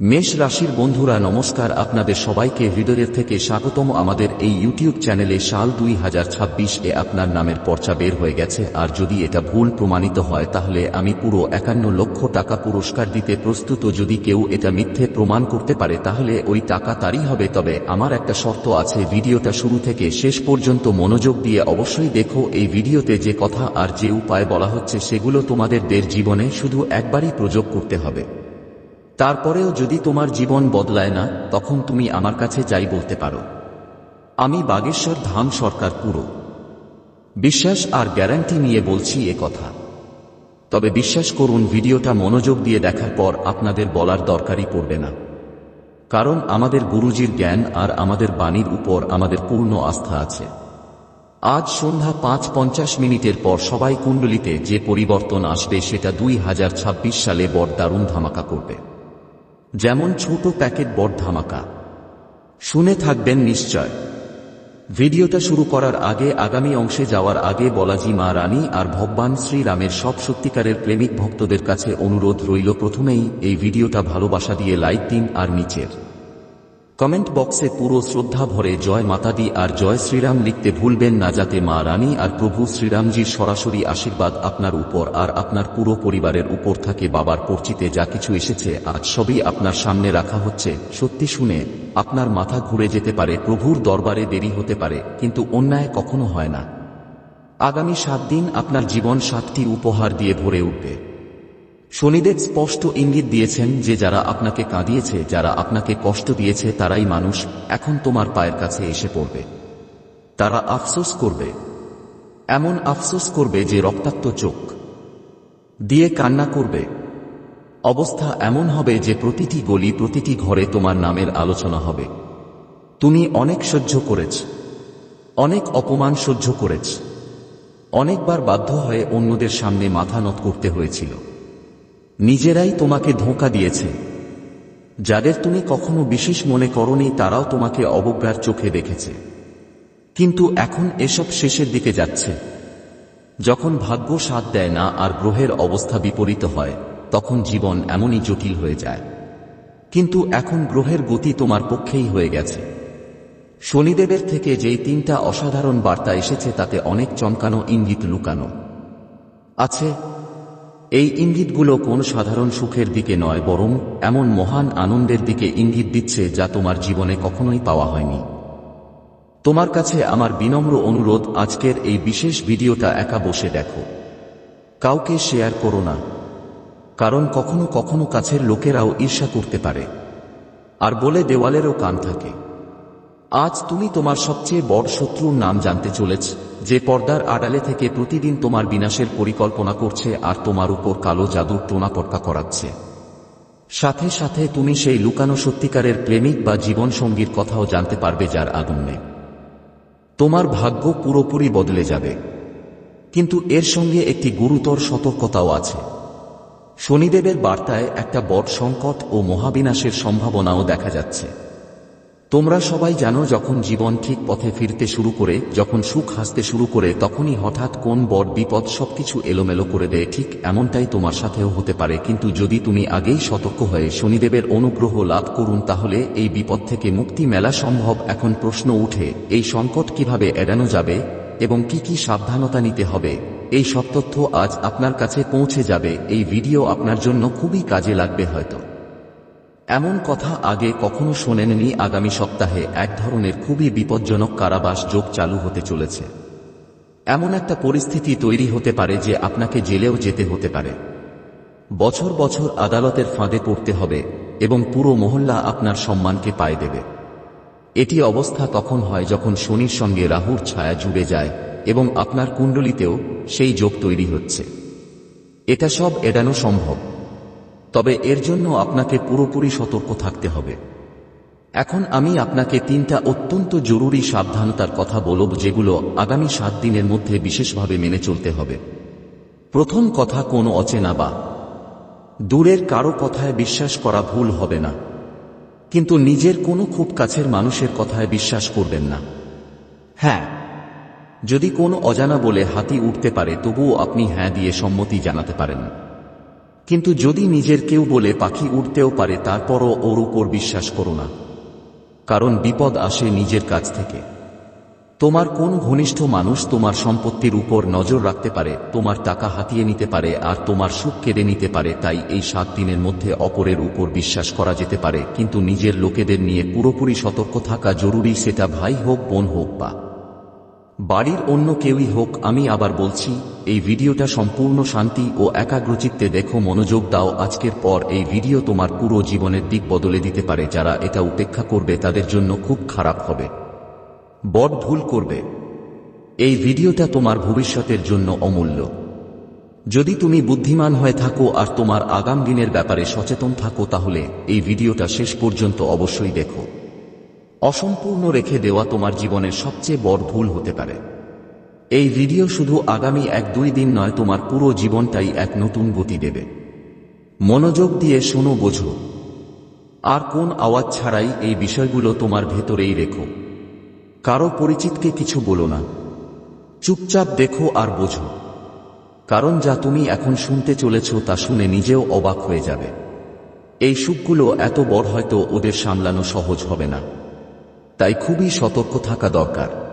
মেষ রাশির বন্ধুরা, নমস্কার। আপনাদের সবাইকে হৃদয়ের থেকে স্বাগতম। আমাদের এই ইউটিউব চ্যানেলে সাল দুই হাজার ছাব্বিশ এ আপনার নামের পর্চা বের হয়ে গেছে। আর যদি এটা ভুল প্রমাণিত হয়, তাহলে আমি পুরো একান্ন লক্ষ টাকা পুরস্কার দিতে প্রস্তুত। যদি কেউ এটা মিথ্যে প্রমাণ করতে পারে, তাহলে ওই টাকা তারই হবে। তবে আমার একটা শর্ত আছে, ভিডিওটা শুরু থেকে শেষ পর্যন্ত মনোযোগ দিয়ে অবশ্যই দেখো। এই ভিডিওতে যে কথা আর যে উপায় বলা হচ্ছে, সেগুলো তোমাদের দের জীবনে শুধু একবারই প্রযোগ করতে হবে। তারপরেও যদি তোমার জীবন বদলায় না, তখন তুমি আমার কাছে যাই বলতে পারো। আমি বাগেশ্বর ধাম সরকার পুরো। বিশ্বাস আর গ্যারান্টি নিয়ে বলছি এ কথা। তবে বিশ্বাস করুন, ভিডিওটা মনোযোগ দিয়ে দেখার পর আপনাদের বলার দরকারই পড়বে না। কারণ আমাদের গুরুজির জ্ঞান আর আমাদের বাণীর উপর আমাদের পূর্ণ আস্থা আছে। আজ সন্ধ্যা পাঁচ পঞ্চাশ মিনিটের পর সবাই কুণ্ডলিতে যে পরিবর্তন আসবে সেটা দুই হাজার ছাব্বিশ সালে বড় দারুণ ধামাকা করবে। যেমন ছোট প্যাকেট বড় ধামাকা। শুনে থাকবেন নিশ্চয়। ভিডিওটা শুরু করার আগে আগামী অংশে যাওয়ার আগে বলাজি মা রানী আর ভগবান শ্রীরামের সব সত্যিকারের প্রেমিক ভক্তদের কাছে অনুরোধ রইল প্রথমেই এই ভিডিওটা ভালোবাসা দিয়ে লাইক দিন আর নিচের। কমেন্ট বক্সে পুরো শ্রদ্ধা ভরে জয় মাতাদি আর জয় শ্রীরাম লিখতে ভুলবেন না যাতে মা রানী আর প্রভু শ্রীরামজির সরাসরি আশীর্বাদ আপনার উপর আর আপনার পুরো পরিবারের উপর থাকে বাবার পরিচিতে যা কিছু এসেছে, আজ সবই আপনার সামনে রাখা হচ্ছে। সত্যি শুনে, আপনার মাথা ঘুরে যেতে পারে, প্রভুর দরবারে দেরি হতে পারে, কিন্তু অন্যায় কখনো হয় না। আগামী সাত দিন আপনার জীবন সাতটি উপহার দিয়ে ভরে উঠবে। শনিদেব স্পষ্ট ইঙ্গিত দিয়েছেন যে যারা আপনাকে কাঁদিয়েছে, যারা আপনাকে কষ্ট দিয়েছে, তারাই মানুষ, এখন তোমার পায়ের কাছে এসে পড়বে। তারা আফসোস করবে। এমন আফসোস করবে যে রক্তাক্ত চোখ দিয়ে কান্না করবে। অবস্থা এমন হবে যে প্রতিটি গলি, প্রতিটি ঘরে তোমার নামের আলোচনা হবে। তুমি অনেক সহ্য করেছ। অনেক অপমান সহ্য করেছ। অনেকবার বাধ্য হয়ে অন্যদের সামনে মাথা নত করতে হয়েছিল। নিজেরাই তোমাকে ধোঁকা দিয়েছে। যাদের তুমি কখনো বিশেষ মনে করনি, তারাও তোমাকে অবজ্ঞার চোখে দেখেছে। কিন্তু এখন এসব শেষের দিকে যাচ্ছে। যখন ভাগ্য সাথ দেয় না আর গ্রহের অবস্থা বিপরীত হয়, তখন জীবন এমনই জটিল হয়ে যায়। কিন্তু এখন গ্রহের গতি তোমার পক্ষেই হয়ে গেছে। শনিদেবের থেকে যেই তিনটা অসাধারণ বার্তা এসেছে, তাতে অনেক চমকানো ইঙ্গিত লুকানো। আছে এই ইঙ্গিতগুলো কোন সাধারণ সুখের দিকে নয়, বরং এমন মহান আনন্দের দিকে ইঙ্গিত দিচ্ছে যা তোমার জীবনে কখনোই পাওয়া হয়নি। তোমার কাছে আমার বিনম্র অনুরোধ, আজকের এই বিশেষ ভিডিওটা একা বসে দেখো। কাউকে শেয়ার করো না। কারণ কখনো কখনো কাছের লোকেরাও ঈর্ষা করতে পারে। আর বলে দেওয়ালেরও কান থাকে। আজ তুমি তোমার সবচেয়ে বড় শত্রুর নাম জানতে চলেছ। যে পর্দার আড়ালে থেকে প্রতিদিন তোমার বিনাশের পরিকল্পনা করছে আর তোমার উপর কালো জাদুর টোনাপটকা করাচ্ছে। সাথে সাথে তুমি সেই লুকানো সত্যিকারের প্রেমিক বা জীবনসঙ্গীর কথাও জানতে পারবে যার আগুনে তোমার ভাগ্য পুরোপুরি বদলে যাবে। কিন্তু এর সঙ্গে একটি গুরুতর সতর্কতাও আছে। শনিদেবের বার্তায় একটা বট সংকট ও মহাবিনাশের সম্ভাবনাও দেখা যাচ্ছে। তোমরা সবাই জানো যখন জীবন ঠিক পথে ফিরতে শুরু করে, যখন সুখ হাসতে শুরু করে, তখনই হঠাৎ কোন বড় বিপদ সবকিছু এলোমেলো করে দেয়। ঠিক এমনটাই তোমার সাথেও হতে পারে, কিন্তু যদি তুমি আগেই সতর্ক হয়ে শনিদেবের অনুগ্রহ লাভ করুন, তাহলে এই বিপদ থেকে মুক্তি মেলা সম্ভব। এখন প্রশ্ন উঠে, এই সংকট কীভাবে এড়ানো যাবে এবং কি কি সাবধানতা নিতে হবে? এই সব তথ্য আজ আপনার কাছে পৌঁছে যাবে। এই ভিডিও আপনার জন্য খুবই কাজে লাগবে হয়তো। এমন কথা আগে কখনো শোনেননি আগামী সপ্তাহে। এক ধরনের খুবই বিপজ্জনক কারাবাস যোগ চালু হতে চলেছে। এমন একটা পরিস্থিতি তৈরি হতে পারে যে আপনাকে জেলেও যেতে হতে পারে। বছর বছর আদালতের ফাঁদে পড়তে হবে এবং পুরো মহল্লা আপনার সম্মানকে পায় দেবে। এটি অবস্থা তখন হয় যখন শনির সঙ্গে রাহুর ছায়া জুড়ে যায় এবং আপনার কুণ্ডলিতেও সেই যোগ তৈরি হচ্ছে। এটা সব এড়ানো সম্ভব। তবে এর জন্য আপনাকে পুরোপুরি সতর্ক থাকতে হবে। এখন আমি আপনাকে তিনটা অত্যন্ত জরুরি সাবধানতার কথা বলব যেগুলো আগামী সাত দিনের মধ্যে বিশেষভাবে মেনে চলতে হবে। প্রথম কথা কোনো অচেনা বা দূরের কারও কথায় বিশ্বাস করা ভুল হবে না। কিন্তু নিজের কোনো খুব কাছের মানুষের কথায় বিশ্বাস করবেন না। হ্যাঁ যদি কোনো অজানা বলে হাতি উঠতে পারে, তবুও আপনি হ্যাঁ দিয়ে সম্মতি জানাতে পারেন। কিন্তু যদি নিজের কেউ বলে পাখি উঠতেও পারে, তারপরও ওর উপর বিশ্বাস করো না। কারণ বিপদ আসে নিজের কাছ থেকে। তোমার কোন ঘনিষ্ঠ মানুষ তোমার সম্পত্তির উপর নজর রাখতে পারে, তোমার টাকা হাতিয়ে নিতে পারে, আর তোমার সুখ কেড়ে নিতে পারে, তাই এই সাত দিনের মধ্যে অপরের উপর বিশ্বাস করা যেতে পারে, কিন্তু নিজের লোকেদের নিয়ে পুরোপুরি সতর্ক থাকা জরুরি, সেটা ভাই হোক, বোন হোক বা বাড়ির অন্য কেউই হোক, আমি আবার বলছি, এই ভিডিওটা সম্পূর্ণ শান্তি ও একাগ্রচিত্তে দেখো, মনোযোগ দাও, আজকের পর এই ভিডিও তোমার পুরো জীবনের দিক বদলে দিতে পারে, যারা এটা উপেক্ষা করবে, তাদের জন্য খুব খারাপ হবে। বড় ভুল করবে। এই ভিডিওটা তোমার ভবিষ্যতের জন্য অমূল্য। যদি তুমি বুদ্ধিমান হয়ে থাকো আর তোমার আগাম দিনের ব্যাপারে সচেতন থাকো, তাহলে এই ভিডিওটা শেষ পর্যন্ত অবশ্যই দেখো। অসম্পূর্ণ রেখে দেওয়া তোমার জীবনের সবচেয়ে বড় ভুল হতে পারে। এই ভিডিও শুধু আগামী এক দুই দিন নয়, তোমার পুরো জীবনটাই এক নতুন গতি দেবে। মনোযোগ দিয়ে শোনো, বোঝো। আর কোন আওয়াজ ছাড়াই এই বিষয়গুলো তোমার ভেতরেই রেখো। কারও পরিচিতকে কিছু বলো না। চুপচাপ দেখো আর বোঝো। কারণ যা তুমি এখন শুনতে চলেছ তা শুনে নিজেও অবাক হয়ে যাবে। এই সুখগুলো এত বড় হয়তো ওদের সামলানো সহজ হবে না। তাই খুবই সতর্ক থাকা দরকার।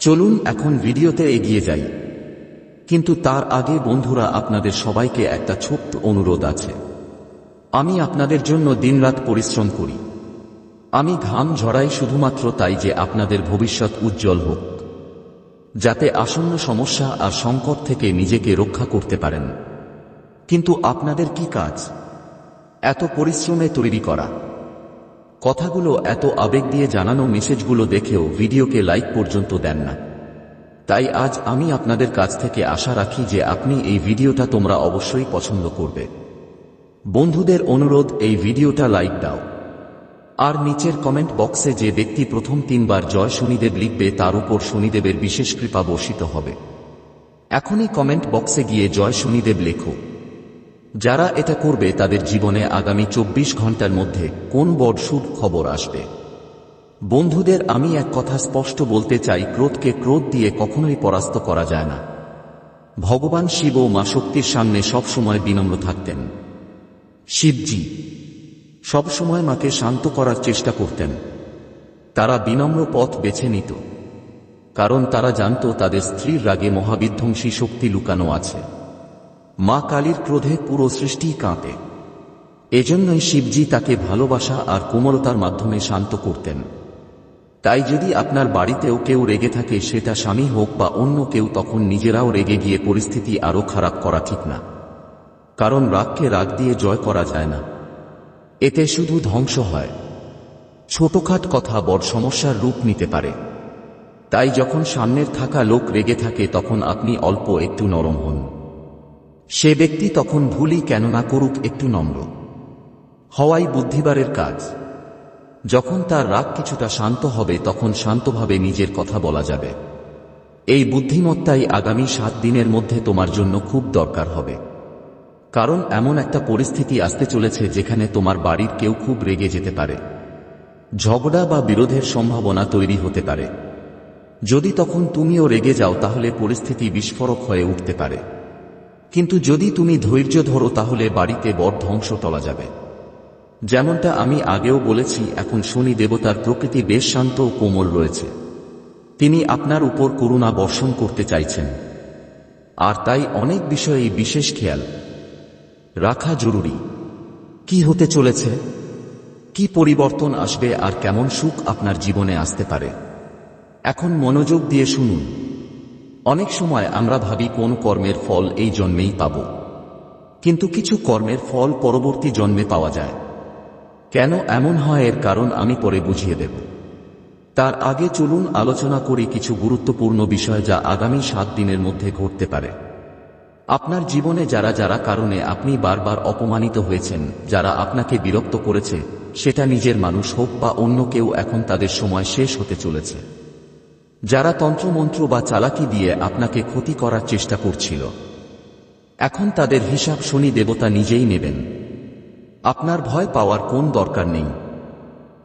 চলুন এখন ভিডিওতে এগিয়ে যাই। কিন্তু তার আগে বন্ধুরা, আপনাদের সবাইকে একটা ছোট্ট অনুরোধ আছে। আমি আপনাদের জন্য দিনরাত পরিশ্রম করি। আমি ঘাম ঝরাই শুধুমাত্র তাই যে আপনাদের ভবিষ্যৎ উজ্জ্বল হোক। যাতে আসন্ন সমস্যা আর সংকট থেকে নিজেকে রক্ষা করতে পারেন। কিন্তু আপনাদের কি কাজ? এত পরিশ্রমে তৈরি করা। কথাগুলো এত আবেগ দিয়ে জানানো মেসেজগুলো দেখেও ভিডিওকে লাইক পর্যন্ত দেন না। তাই আজ আমি আপনাদের কাছ থেকে আশা রাখি যে আপনি এই ভিডিওটা তোমরা অবশ্যই পছন্দ করবে। বন্ধুদের অনুরোধ, এই ভিডিওটা লাইক দাও। আর নিচের কমেন্ট বক্সে যে ব্যক্তি প্রথম তিনবার জয় শনিদেব লিখবে তার উপর শনিদেবের বিশেষ কৃপা বর্ষিত হবে। এখনই কমেন্ট বক্সে গিয়ে জয় শনিদেব লেখো। যারা এটা করবে তাদের জীবনে আগামী চব্বিশ ঘণ্টার মধ্যে কোন বড় খবর আসবে? বন্ধুদের আমি এক কথা স্পষ্ট বলতে চাই, ক্রোধকে ক্রোধ দিয়ে কখনোই পরাস্ত করা যায় না। ভগবান শিব মা শক্তির সামনে সবসময় বিনম্র থাকতেন। শিবজি সবসময় মাকে শান্ত করার চেষ্টা করতেন। তারা বিনম্র পথ বেছে নিত। কারণ তারা জানত তাদের স্ত্রীর রাগে মহাবিধ্বংসী শক্তি লুকানো আছে। মা কালীর ক্রোধে পুরো সৃষ্টি কাঁপে। এজন্যই শিবজি তাকে ভালোবাসা আর কোমলতার মাধ্যমে শান্ত করতেন। তাই যদি আপনার বাড়িতেও কেউ রেগে থাকে, সেটা স্বামী হোক বা অন্য কেউ, তখন নিজেরাও রেগে গিয়ে পরিস্থিতি আরও খারাপ করা ঠিক না। কারণ রাগকে রাগ দিয়ে জয় করা যায় না। এতে শুধু ধ্বংস হয়। ছোটখাট কথা বড় সমস্যার রূপ নিতে পারে। তাই যখন সামনের থাকা লোক রেগে থাকে, তখন আপনি অল্প একটু নরম হন। সে ব্যক্তি তখন ভুলই কেন না করুক একটু নম্র। হওয়াই বুদ্ধিবারের কাজ। যখন তার রাগ কিছুটা শান্ত হবে, তখন শান্তভাবে নিজের কথা বলা যাবে। এই বুদ্ধিমত্তাই আগামী সাত দিনের মধ্যে তোমার জন্য খুব দরকার হবে। কারণ এমন একটা পরিস্থিতি আসতে চলেছে যেখানে তোমার বাড়ির কেউ খুব রেগে যেতে পারে। ঝগড়া বা বিরোধের সম্ভাবনা তৈরি হতে পারে। যদি তখন তুমিও রেগে যাও, তাহলে পরিস্থিতি বিস্ফোরক হয়ে উঠতে পারে। কিন্তু যদি তুমি ধৈর্য ধরো তাহলে বাড়িতে বড় ধ্বংস টলা যাবে। যেমনটা আমি আগেও বলেছি, এখন শনি দেবতার প্রকৃতি বেশ শান্ত ও কোমল রয়েছে। তিনি আপনার উপর করুণা বর্ষণ করতে চাইছেন। আর তাই অনেক বিষয়েই বিশেষ খেয়াল। রাখা জরুরি। কি হতে চলেছে? কি পরিবর্তন আসবে আর কেমন সুখ আপনার জীবনে আসতে পারে? এখন মনোযোগ দিয়ে শুনুন। অনেক সময় আমরা ভাবি কোন কর্মের ফল এই জন্মেই পাব। কিন্তু কিছু কর্মের ফল পরবর্তী জন্মে পাওয়া যায়। কেন এমন হয় এর কারণ আমি পরে বুঝিয়ে দেব। তার আগে চলুন আলোচনা করি কিছু গুরুত্বপূর্ণ বিষয় যা আগামী সাত দিনের মধ্যে ঘটতে পারে। আপনার জীবনে যারা যারা কারণে আপনি বারবার অপমানিত হয়েছেন, যারা আপনাকে বিরক্ত করেছে, সেটা নিজের মানুষ হোক বা অন্য কেউ এখন তাদের সময় শেষ হতে চলেছে। যারা তন্ত্রমন্ত্র বা চালাকি দিয়ে আপনাকে ক্ষতি করার চেষ্টা করছিল। এখন তাদের হিসাব শনি দেবতা নিজেই নেবেন। আপনার ভয় পাওয়ার কোন দরকার নেই।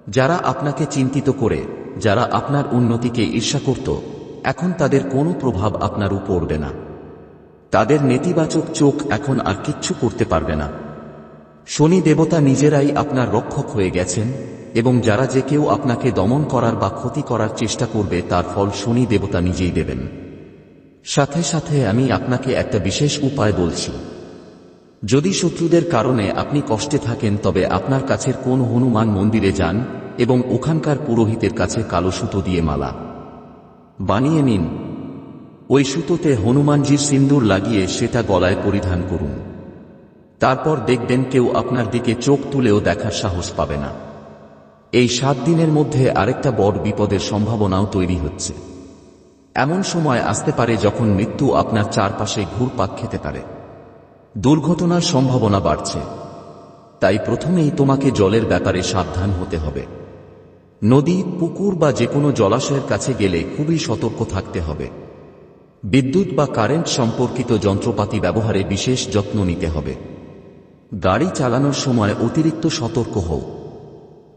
যারা আপনাকে চিন্তিত করে, যারা আপনার উন্নতিকে ঈর্ষা করত, এখন তাদের কোনো প্রভাব আপনার উপর পড়বে না। তাদের নেতিবাচক চোখ এখন আর কিচ্ছু করতে পারবে না। শনি দেবতা নিজেরাই আপনার রক্ষক হয়ে গেছেন এবং যারা যে কেউ আপনাকে দমন করার বা ক্ষতি করার চেষ্টা করবে, তার ফল শনি দেবতা নিজেই দেবেন। সাথে সাথে আমি আপনাকে একটা বিশেষ উপায় বলছি। যদি শত্রুদের কারণে আপনি কষ্টে থাকেন, তবে আপনার কাছের কোন হনুমান মন্দিরে যান এবং ওখানকার পুরোহিতের কাছে কালো সুতো দিয়ে মালা বানিয়ে নিন। ওই সুতোতে হনুমানজির সিন্দুর লাগিয়ে সেটা গলায় পরিধান করুন। তারপর দেখবেন কেউ আপনার দিকে চোখ তুলেও দেখার সাহস পাবে না। এই সাত দিনের মধ্যে আরেকটা বড় বিপদের সম্ভাবনাও তৈরি হচ্ছে। এমন সময় আসতে পারে যখন মৃত্যু আপনার চারপাশে ঘুরপাক খেতে পারে। দুর্ঘটনার সম্ভাবনা বাড়ছে। তাই প্রথমেই তোমাকে জলের ব্যাপারে সাবধান হতে হবে। নদী, পুকুর বা যে কোনো জলাশয়ের কাছে গেলে খুবই সতর্ক থাকতে হবে। বিদ্যুৎ বা কারেন্ট সম্পর্কিত যন্ত্রপাতি ব্যবহারে বিশেষ যত্ন নিতে হবে। গাড়ি চালানোর সময় অতিরিক্ত সতর্ক হও।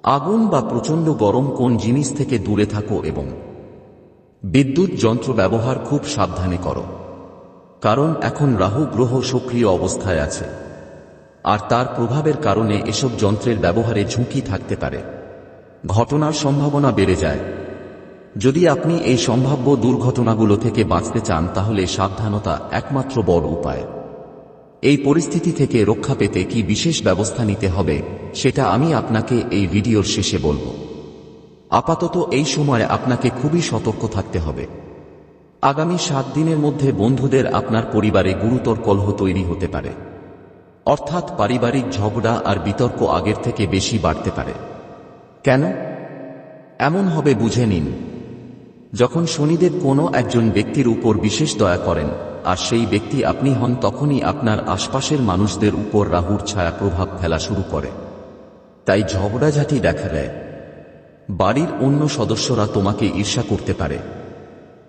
আগুন বা প্রচণ্ড গরম কোন জিনিস থেকে দূরে থাকো এবং বিদ্যুৎ যন্ত্র ব্যবহার খুব সাবধানে করো। কারণ এখন রাহু গ্রহ সক্রিয় অবস্থায় আছে। আর তার প্রভাবের কারণে এসব যন্ত্রের ব্যবহারে ঝুঁকি থাকতে পারে। ঘটনার সম্ভাবনা বেড়ে যায়। যদি আপনি এই সম্ভাব্য দুর্ঘটনাগুলো থেকে বাঁচতে চান, তাহলে সাবধানতা একমাত্র বড় উপায়। এই পরিস্থিতি থেকে রক্ষা পেতে কি বিশেষ ব্যবস্থা নিতে হবে, সেটা আমি আপনাকে এই ভিডিওর শেষে বলব। আপাতত এই সময় আপনাকে খুবই সতর্ক থাকতে হবে। আগামী সাত দিনের মধ্যে বন্ধুদের আপনার পরিবারে গুরুতর কলহ তৈরি হতে পারে। অর্থাৎ পারিবারিক ঝগড়া আর বিতর্ক আগের থেকে বেশি বাড়তে পারে। কেন? এমন হবে বুঝে নিন। যখন শনিদেব কোনো একজন ব্যক্তির উপর বিশেষ দয়া করেন আর সেই ব্যক্তি আপনি হন তখনই আপনার আশপাশের মানুষদের উপর রাহুর ছায়া প্রভাব ফেলা শুরু করে। তাই ঝগড়াঝাটি দেখা দেয়। বাড়ির অন্য সদস্যরা তোমাকে ঈর্ষা করতে পারে।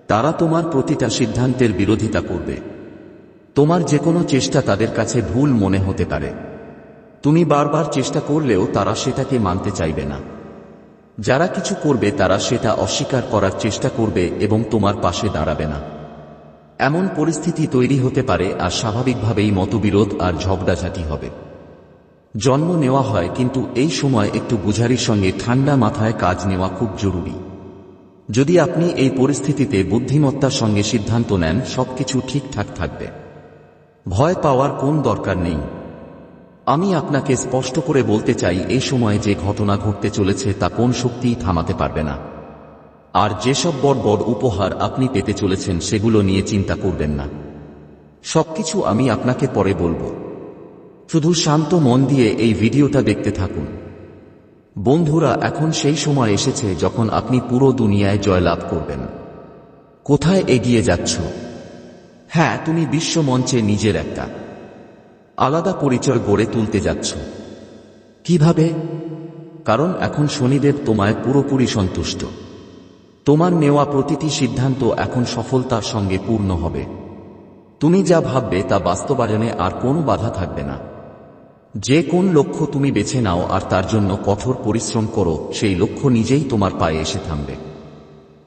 তারা তোমার প্রতিটা সিদ্ধান্তের বিরোধিতা করবে। তোমার যে কোনো চেষ্টা তাদের কাছে ভুল মনে হতে পারে। তুমি বারবার চেষ্টা করলেও তারা সেটাকে মানতে চাইবে না। যারা কিছু করবে তারা সেটা অস্বীকার করার চেষ্টা করবে এবং তোমার পাশে দাঁড়াবে না। এমন পরিস্থিতি তৈরি হতে পারে আর স্বাভাবিকভাবেই মতবিরোধ আর ঝগড়াঝাটি হবে। জন্ম নেওয়া হয় কিন্তু এই সময় একটু বুঝারির সঙ্গে ঠান্ডা মাথায় কাজ নেওয়া খুব জরুরি। যদি আপনি এই পরিস্থিতিতে বুদ্ধিমত্তার সঙ্গে সিদ্ধান্ত নেন, সবকিছু ঠিকঠাক থাকবে। ভয় পাওয়ার কোন দরকার নেই। আমি আপনাকে স্পষ্ট করে বলতে চাই, এই সময়ে যে ঘটনা ঘটতে চলেছে তা কোন শক্তিই থামাতে পারবে না। আর যেসব বড় উপহার আপনি পেতে চলেছেন সেগুলো নিয়ে চিন্তা করবেন না। সবকিছু আমি আপনাকে পরে বলব। শুধু শান্ত মন দিয়ে এই ভিডিওটা দেখতে থাকুন। বন্ধুরা, এখন সেই সময় এসেছে যখন আপনি পুরো দুনিয়ায় জয়লাভ করবেন। কোথায় এগিয়ে যাচ্ছ? হ্যাঁ তুমি বিশ্ব মঞ্চে নিজের একটা আলাদা পরিচয় গড়ে তুলতে যাচ্ছ। কীভাবে? কারণ এখন শনিদেব তোমায় পুরোপুরি সন্তুষ্ট। তোমার নেওয়া প্রতিটি সিদ্ধান্ত এখন সফলতার সঙ্গে পূর্ণ হবে। তুমি যা ভাববে তা বাস্তবায়নে আর কোনো বাধা থাকবে না। যে কোন লক্ষ্য তুমি বেছে নাও আর তার জন্য কঠোর পরিশ্রম করো, সেই লক্ষ্য নিজেই তোমার পায়ে এসে থামবে।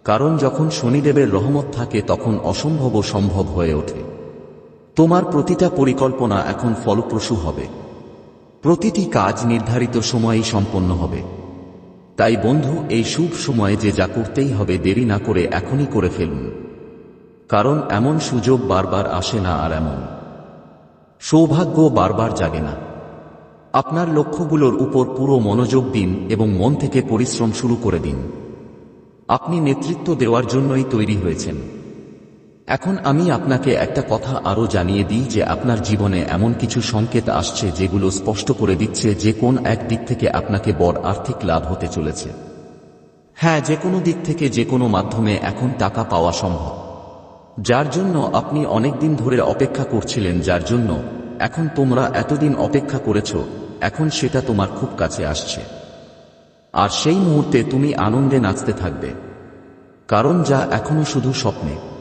কারণ যখন শনিদেবের রহমত থাকে, তখন অসম্ভব সম্ভব হয়ে ওঠে। তোমার প্রতিটা পরিকল্পনা এখন ফলপ্রসূ হবে। প্রতিটি কাজ নির্ধারিত সময়েই সম্পন্ন হবে। তাই বন্ধু, এই শুভ সময়ে যে যা করতেই হবে দেরি না করে এখনই করে ফেলুন। কারণ এমন সুযোগ বারবার আসে না আর এমন। সৌভাগ্য বারবার জাগে না। আপনার লক্ষ্যগুলোর উপর পুরো মনোযোগ দিন এবং মন থেকে পরিশ্রম শুরু করে দিন। আপনি নেতৃত্ব দেওয়ার জন্যই তৈরি হয়েছেন। এখন আমি আপনাকে একটা কথা আরও জানিয়ে দিই যে আপনার জীবনে এমন কিছু সংকেত আসছে যেগুলো স্পষ্ট করে দিচ্ছে যে কোন এক দিক থেকে আপনাকে বড় আর্থিক লাভ হতে চলেছে। হ্যাঁ যে কোনো দিক থেকে যে কোনো মাধ্যমে এখন টাকা পাওয়া সম্ভব। যার জন্য আপনি অনেকদিন ধরে অপেক্ষা করছিলেন, যার জন্য এখন তোমরা এতদিন অপেক্ষা করেছ, এখন সেটা তোমার খুব কাছে আসছে। আর সেই মুহূর্তে তুমি আনন্দে নাচতে থাকবে। কারণ যা এখনও শুধু স্বপ্নে।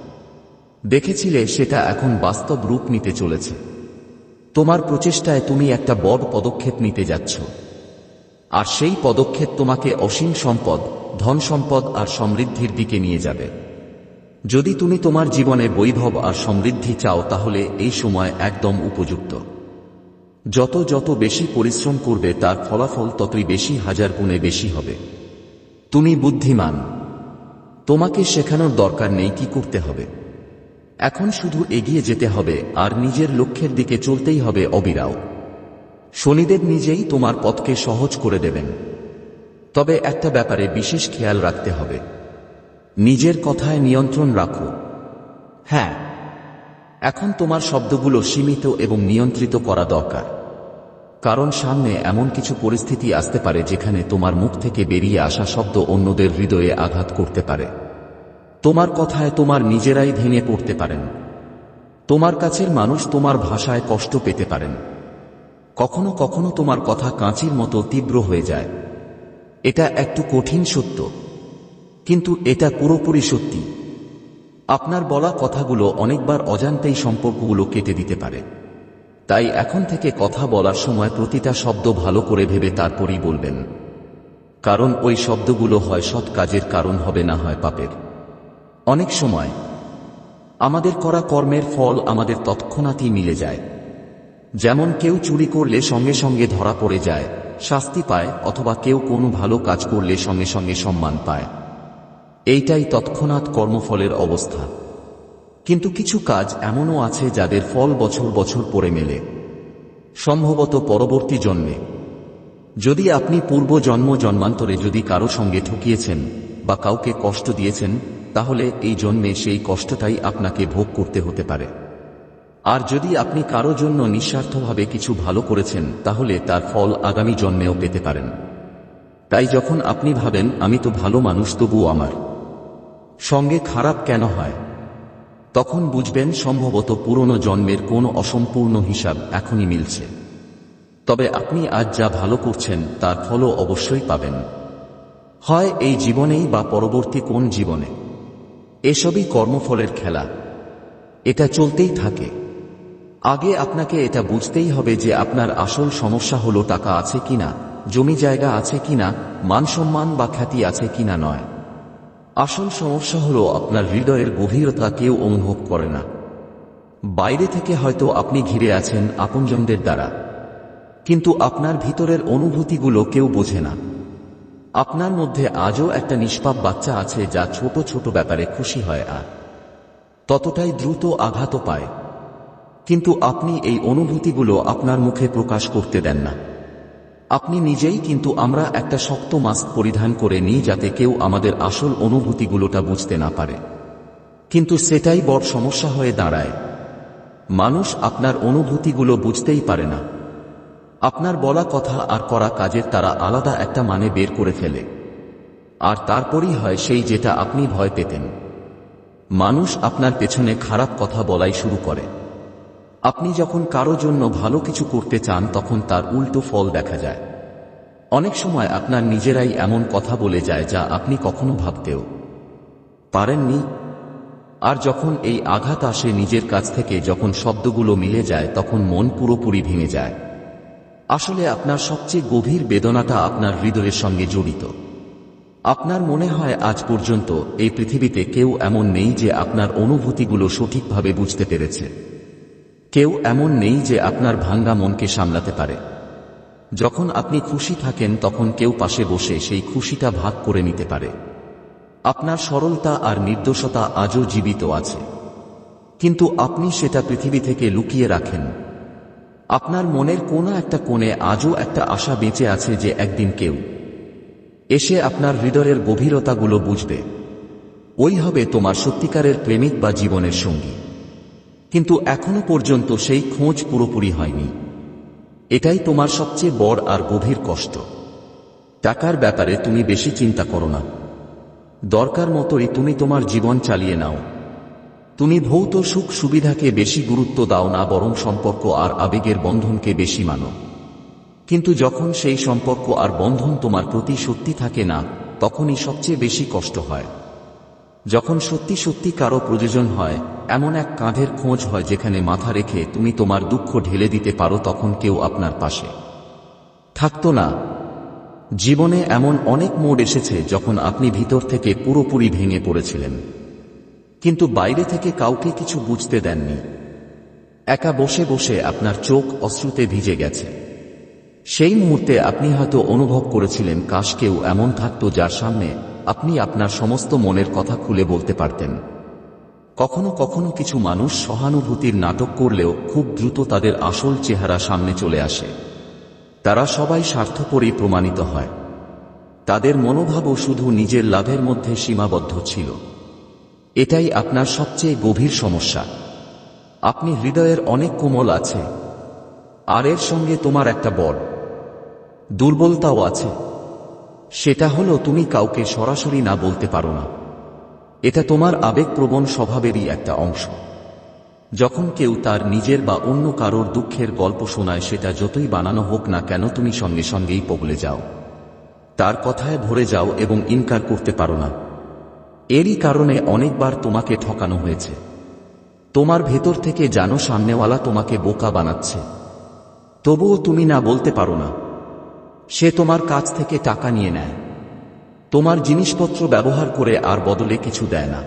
দেখেছিলে সেটা এখন বাস্তব রূপ নিতে চলেছে। তোমার প্রচেষ্টায় তুমি একটা বড় পদক্ষেপ নিতে যাচ্ছ। আর সেই পদক্ষেপ তোমাকে অসীম সম্পদ, ধন সম্পদ আর সমৃদ্ধির দিকে নিয়ে যাবে। যদি তুমি তোমার জীবনে বৈভব আর সমৃদ্ধি চাও, তাহলে এই সময় একদম উপযুক্ত। যত যত বেশি পরিশ্রম করবে, তার ফলাফল ততই বেশি হাজার গুণে বেশি হবে। তুমি বুদ্ধিমান। তোমাকে শেখানোর দরকার নেই কি করতে হবে। এখন শুধু এগিয়ে যেতে হবে, আর নিজের লক্ষ্যের দিকে চলতেই হবে, অবিরাও। শনিদেব নিজেই তোমার পথকে সহজ করে দেবেন। তবে একটা ব্যাপারে বিশেষ খেয়াল রাখতে হবে। নিজের কথায় নিয়ন্ত্রণ রাখো। হ্যাঁ এখন তোমার শব্দগুলো সীমিত এবং নিয়ন্ত্রিত করা দরকার। কারণ সামনে এমন কিছু পরিস্থিতি আসতে পারে যেখানে তোমার মুখ থেকে বেরিয়ে আসা শব্দ অন্যদের হৃদয়ে আঘাত করতে পারে। তোমার কথায় তোমার নিজেরাই ভেঙে পড়তে পারেন। তোমার কাছের মানুষ তোমার ভাষায় কষ্ট পেতে পারেন। কখনো কখনো তোমার কথা কাঁচির মতো তীব্র হয়ে যায়। এটা একটু কঠিন সত্য, কিন্তু এটা পুরোপুরি সত্যি। আপনার বলা কথাগুলো অনেকবার অজান্তেই সম্পর্কগুলো কেটে দিতে পারে। তাই এখন থেকে কথা বলার সময় প্রতিটা শব্দ ভালো করে ভেবে তারপরই বলবেন। কারণ ওই শব্দগুলো হয় সৎ কাজের কারণ হবে না হয় পাপের। অনেক সময় আমাদের করা কর্মের ফল আমাদের তৎক্ষণাৎই মিলে যায়। যেমন কেউ চুরি করলে সঙ্গে সঙ্গে ধরা পড়ে যায়, শাস্তি পায়, অথবা কেউ কোনো ভালো কাজ করলে সঙ্গে সঙ্গে সম্মান পায়। এইটাই তৎক্ষণাৎ কর্মফলের অবস্থা। কিন্তু কিছু কাজ এমনও আছে যাদের ফল বছর বছর পরে মেলে। সম্ভবত পরবর্তী জন্মে। যদি আপনি পূর্ব জন্ম জন্মান্তরে যদি কারও সঙ্গে ঠকিয়েছেন বা কাউকে কষ্ট দিয়েছেন তাহলে এই জন্মে সেই কষ্টটাই আপনাকে ভোগ করতে হতে পারে। আর যদি আপনি কারও জন্য নিঃস্বার্থভাবে কিছু ভালো করেছেন, তাহলে তার ফল আগামী জন্মেও পেতে পারেন। তাই যখন আপনি ভাবেন, আমি তো ভালো মানুষ তবু আমার সঙ্গে খারাপ কেন হয়? তখন বুঝবেন, সম্ভবত পুরনো জন্মের কোনো অসম্পূর্ণ হিসাব এখনই মিলছে। তবে আপনি আজ যা ভালো করছেন, তার ফলও অবশ্যই পাবেন। হয় এই জীবনেই বা পরবর্তী কোন জীবনে। এসবই কর্মফলের খেলা। এটা চলতেই থাকে। আগে আপনাকে এটা বুঝতেই হবে যে আপনার আসল সমস্যা হলো টাকা আছে কিনা, জমি জায়গা আছে কিনা মান সম্মান বা খ্যাতি আছে কিনা নয়। আসল সমস্যা হলো আপনার হৃদয়ের গভীরতা কেউ অনুভব করে না। বাইরে থেকে হয়তো আপনি ঘিরে আছেন আপনজনদের দ্বারা। কিন্তু আপনার ভিতরের অনুভূতিগুলো কেউ বোঝে না। আপনার মধ্যে আজও একটা নিষ্পাপ বাচ্চা আছে যা ছোট ছোট ব্যাপারে খুশি হয় আর ততটাই দ্রুত আঘাত পায়। কিন্তু আপনি এই অনুভূতিগুলো আপনার মুখে প্রকাশ করতে দেন না। আপনি নিজেই কিন্তু আমরা একটা শক্ত মাস্ক পরিধান করে নিই যাতে কেউ আমাদের আসল অনুভূতিগুলোটা বুঝতে না পারে। কিন্তু সেটাই বড় সমস্যা হয়ে দাঁড়ায়। মানুষ আপনার অনুভূতিগুলো বুঝতেই পারে না। আপনার বলা কথা আর করা কাজের তারা আলাদা একটা মানে বের করে ফেলে। আর তারপরই হয় সেই যেটা আপনি ভয় পেতেন। মানুষ আপনার পেছনে খারাপ কথা বলাই শুরু করে। আপনি যখন কারও জন্য ভালো কিছু করতে চান, তখন তার উল্টো ফল দেখা যায়। অনেক সময় আপনার নিজেরাই এমন কথা বলে যায় যা আপনি কখনো ভাবতেও পারেননি। আর যখন এই আঘাত আসে নিজের কাছ থেকে, যখন শব্দগুলো মিলে যায়, তখন মন পুরোপুরি ভেঙে যায়। আসলে আপনার সবচেয়ে গভীর বেদনাটা আপনার হৃদয়ের সঙ্গে জড়িত। আপনার মনে হয় আজ পর্যন্ত এই পৃথিবীতে কেউ এমন নেই যে আপনার অনুভূতিগুলো সঠিকভাবে বুঝতে পেরেছে। কেউ এমন নেই যে আপনার ভাঙ্গা মনকে সামলাতে পারে। যখন আপনি খুশি থাকেন, তখন কেউ পাশে বসে সেই খুশিটা ভাগ করে নিতে পারে। আপনার সরলতা আর নির্দোষতা আজও জীবিত আছে। কিন্তু আপনি সেটা পৃথিবী থেকে লুকিয়ে রাখেন। আপনার মনের কোনো একটা কোণে আজও একটা আশা বেঁচে আছে যে একদিন কেউ এসে আপনার হৃদয়ের গভীরতাগুলো বুঝবে। ওই হবে তোমার সত্যিকারের প্রেমিক বা জীবনের সঙ্গী। কিন্তু এখনও পর্যন্ত সেই খোঁজ পুরোপুরি হয়নি। এটাই তোমার সবচেয়ে বড় আর গভীর কষ্ট। টাকার ব্যাপারে তুমি বেশি চিন্তা করো না। দরকার মতোই তুমি তোমার জীবন চালিয়ে নাও। তুমি ভৌত সুখ সুবিধাকে বেশি গুরুত্ব দাও না, বরং সম্পর্ক আর আবেগের বন্ধনকে বেশি মানো। কিন্তু যখন সেই সম্পর্ক আর বন্ধন তোমার প্রতি সত্যি থাকে না, তখনই সবচেয়ে বেশি কষ্ট হয়। যখন সত্যি সত্যি কারও প্রয়োজন হয়, এমন এক কাঁধের খোঁজ হয় যেখানে মাথা রেখে তুমি তোমার দুঃখ ঢেলে দিতে পারো তখন কেউ আপনার পাশে। থাকতো না। জীবনে এমন অনেক মোড় এসেছে যখন আপনি ভিতর থেকে পুরোপুরি ভেঙে পড়েছিলেন। কিন্তু বাইরে থেকে কাউকে কিছু বুঝতে দেননি। একা বসে বসে আপনার চোখ অশ্রুতে ভিজে গেছে। সেই মুহূর্তে আপনি হয়তো অনুভব করেছিলেন কাশ কেউ এমন থাকত যার সামনে আপনি আপনার সমস্ত মনের কথা খুলে বলতে পারতেন। কখনো কখনো কিছু মানুষ সহানুভূতির নাটক করলেও খুব দ্রুত তাদের আসল চেহারা সামনে চলে আসে। তারা সবাই স্বার্থপরই প্রমাণিত হয়। তাদের মনোভাবও শুধু নিজের লাভের মধ্যে সীমাবদ্ধ ছিল। এটাই আপনার সবচেয়ে গভীর সমস্যা। আপনি হৃদয়ের অনেক কোমল আছে। আর এর সঙ্গে তোমার একটা বড় দুর্বলতাও আছে। সেটা হলো তুমি কাউকে সরাসরি না বলতে পারো না। এটা তোমার আবেগপ্রবণ স্বভাবেরই একটা অংশ। যখন কেউ তার নিজের বা অন্য কারোর দুঃখের গল্প শোনায়, সেটা যতই বানানো হোক না কেন তুমি সঙ্গে সঙ্গেই পগলে যাও। তার কথায় ভরে যাও এবং ইনকার করতে পারো না। এরই কারণে অনেকবার তোমাকে ঠকানো হয়েছে। তোমার ভেতর থেকে জানো সামনেওয়ালা তোমাকে বোকা বানাচ্ছে। তবুও তুমি না বলতে পারো না। সে তোমার কাছ থেকে টাকা নিয়ে নেয়। তোমার জিনিসপত্র ব্যবহার করে আর বদলে কিছু দেয় না।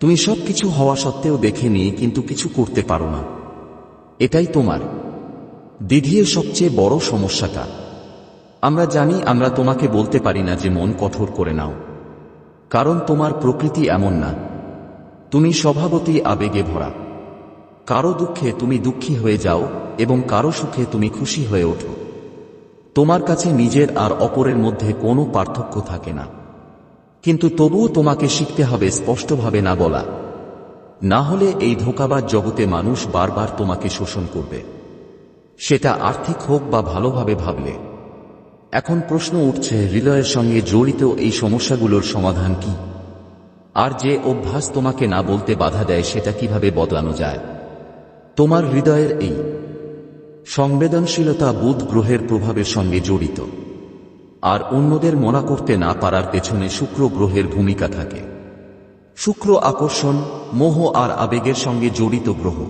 তুমি সব কিছু হওয়া সত্ত্বেও দেখে নিয়ে কিন্তু কিছু করতে পারো না। এটাই তোমার। দিধির সবচেয়ে বড় সমস্যাটা। আমরা জানি আমরা তোমাকে বলতে পারি না যে মন কঠোর করে নাও। কারণ তোমার প্রকৃতি এমন না। তুমি স্বভাবতই আবেগে ভরা। কারও দুঃখে তুমি দুঃখী হয়ে যাও এবং কারও সুখে তুমি খুশি হয়ে ওঠো। তোমার কাছে নিজের আর অপরের মধ্যে কোনো পার্থক্য থাকে না। কিন্তু তবুও তোমাকে শিখতে হবে স্পষ্টভাবে না বলা। না হলে এই ধোকাবাজ জগতে মানুষ বারবার তোমাকে শোষণ করবে। সেটা আর্থিক হোক বা ভালোভাবে ভাবলে। এখন প্রশ্ন উঠছে, হৃদয়ের সঙ্গে জড়িত এই সমস্যাগুলোর সমাধান কি? আর যে অভ্যাস তোমাকে না বলতে বাধা দেয়, সেটা কীভাবে বদলানো যায়? তোমার হৃদয়ের এই সংবেদনশীলতা বুধ গ্রহের প্রভাবের সঙ্গে জড়িত। আর অন্যদের মনা করতে না পারার পেছনে শুক্র গ্রহের ভূমিকা থাকে। শুক্র আকর্ষণ, মোহ আর আবেগের সঙ্গে জড়িত গ্রহ।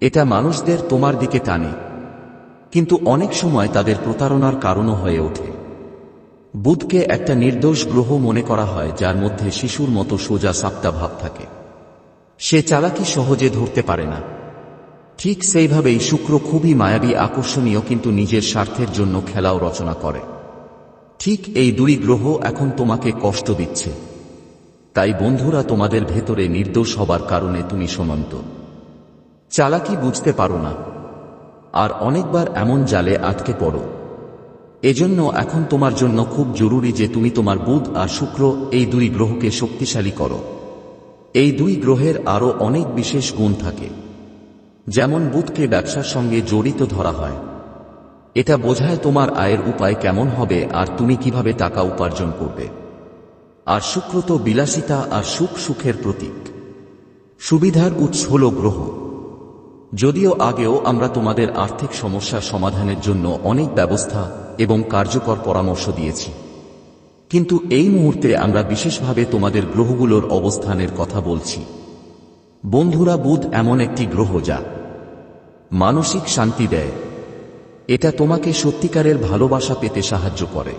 এটা মানুষদের তোমার দিকে টানে। কিন্তু অনেক সময় তাদের প্রতারণার কারণও হয়ে ওঠে। বুধকে একটা নির্দোষ গ্রহ মনে করা হয়, যার মধ্যে শিশুর মতো সোজা সাপ্তা ভাব থাকে। সে চালাকি সহজে ধরতে পারে না। ঠিক সেইভাবেই শুক্র খুবই মায়াবী, আকর্ষণীয়, কিন্তু নিজের স্বার্থের জন্য খেলাও রচনা করে। ঠিক এই দুই গ্রহ এখন তোমাকে কষ্ট দিচ্ছে। তাই বন্ধুরা, তোমাদের ভেতরে নির্দোষ হবার কারণে তুমি সমন্ত। চালাকি বুঝতে পারো না। আর অনেকবার এমন জালে আটকে পড়ো। এজন্য এখন তোমার জন্য খুব জরুরি যে তুমি তোমার বুধ আর শুক্র এই দুই গ্রহকে শক্তিশালী করো। এই দুই গ্রহের আরও অনেক বিশেষ গুণ থাকে। যেমন বুধকে ব্যবসার সঙ্গে জড়িত ধরা হয়। এটা বোঝায় তোমার আয়ের উপায় কেমন হবে আর তুমি কীভাবে টাকা উপার্জন করবে। আর শুক্র তো বিলাসিতা আর সুখ সুখের প্রতীক। সুবিধার উৎস হল গ্রহ। যদিও আগেও আমরা তোমাদের আর্থিক সমস্যা সমাধানের জন্য অনেক ব্যবস্থা এবং কার্যকর পরামর্শ দিয়েছি। কিন্তু এই মুহূর্তে আমরা বিশেষভাবে তোমাদের গ্রহগুলোর অবস্থানের কথা বলছি। বন্ধুরা, বুধ এমন একটি গ্রহ যা মানসিক শান্তি দেয়। এটা তোমাকে সত্যিকারের ভালোবাসা পেতে সাহায্য করে।